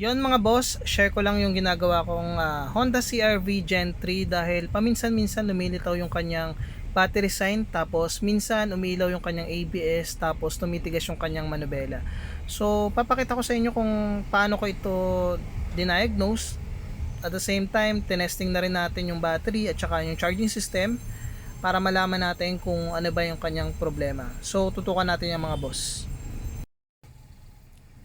Yon mga boss, share ko lang yung ginagawa kong ah, Honda CRV Gen 3 dahil paminsan-minsan lumilitaw yung kanyang battery sign tapos minsan umilaw yung kanyang ABS tapos tumitigas yung kanyang manubela. So papakita ko sa inyo kung paano ko ito diniagnose. At the same time, tinesting na rin natin yung battery at saka yung charging system para malaman natin kung ano ba yung kanyang problema. So tutukan natin yung mga boss.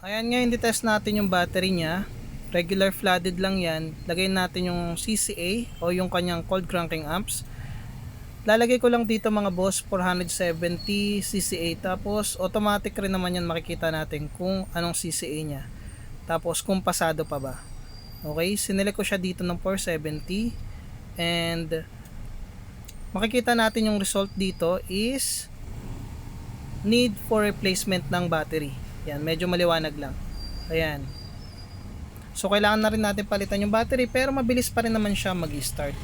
Ayan ngayon, test natin yung battery niya. Regular flooded lang yan. Lagay natin yung CCA o yung kanyang cold cranking amps. Lalagay ko lang dito mga boss 470 CCA tapos automatic rin naman yan makikita natin kung anong CCA niya. Tapos kung pasado pa ba. Okay, sinili ko siya dito ng 470 and makikita natin yung result dito is need for replacement ng battery. Yan, medyo maliwanag lang. Ayan. So, kailangan na rin natin palitan yung battery pero mabilis pa rin naman siya mag-start.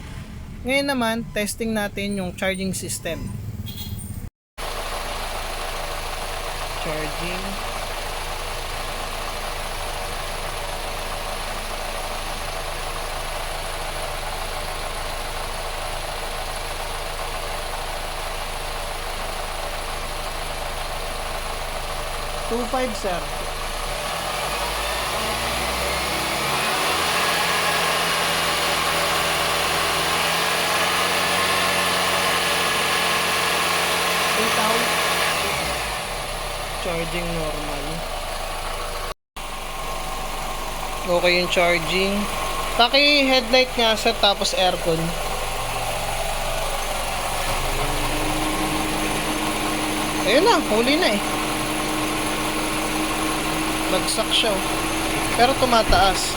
Ngayon naman, testing natin yung charging system. Charging. Two five sir. Eight out. Charging normal. Okay yung charging. Paki headlight nga sir tapos aircon. Ayun na, huli na eh. Bagsak siya. oh. Pero tumataas.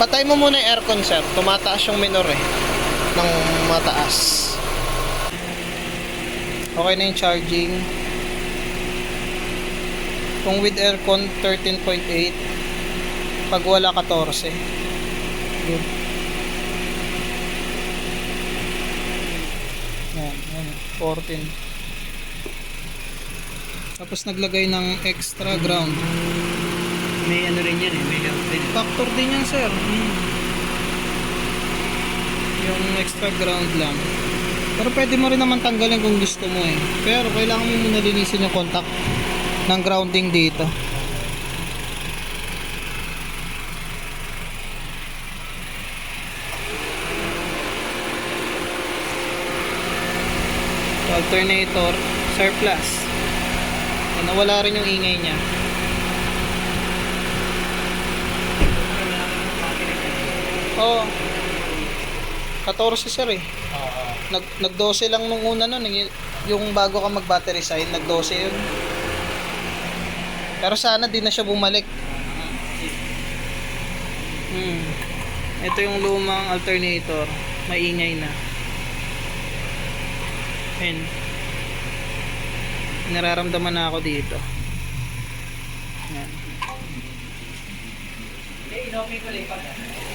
Patay mo muna yung aircon, sir. Tumataas yung minor eh. Ng mataas. Okay na yung charging. Kung with aircon, 13.8. Pag wala, 14. Good. Yan, yan. 14. Tapos naglagay ng extra ground. May ano rin yan eh, may help din. Factor din yan, sir. Yung extra ground lang. Pero pwede mo rin naman tanggalin kung gusto mo eh. Pero kailangan mo muna linisin yung contact ng grounding dito. Alternator, surplus. Nawala rin yung ingay niya. Oo. 14 sir eh. Nag nag 12 lang nung una nun eh. Yung bago ka mag battery side, nag 12 yun. Pero sana di na siya bumalik. Hmm. Ito yung lumang alternator. Maingay na. Ayan. Nararamdaman na ako dito. Ayan.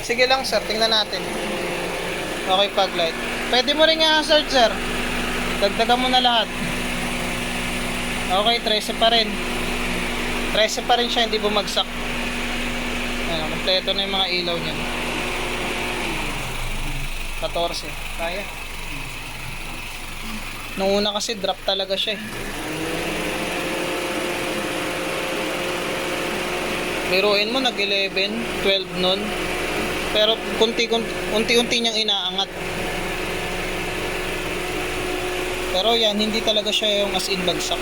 Sige lang sir, tingnan natin. Okay pag light. Pwede mo rin i-hazard sir. Dagdagan mo na lahat. Okay, 13 pa rin. 13 pa rin siya, hindi bumagsak. Ayan, kompleto na yung mga ilaw niyan. 14. Kaya. Nung una kasi drop talaga siya eh. Biruin mo nag 11, 12 nun. Pero kunti unti-unti niyang inaangat. Pero yan, hindi talaga siya yung as in bagsak.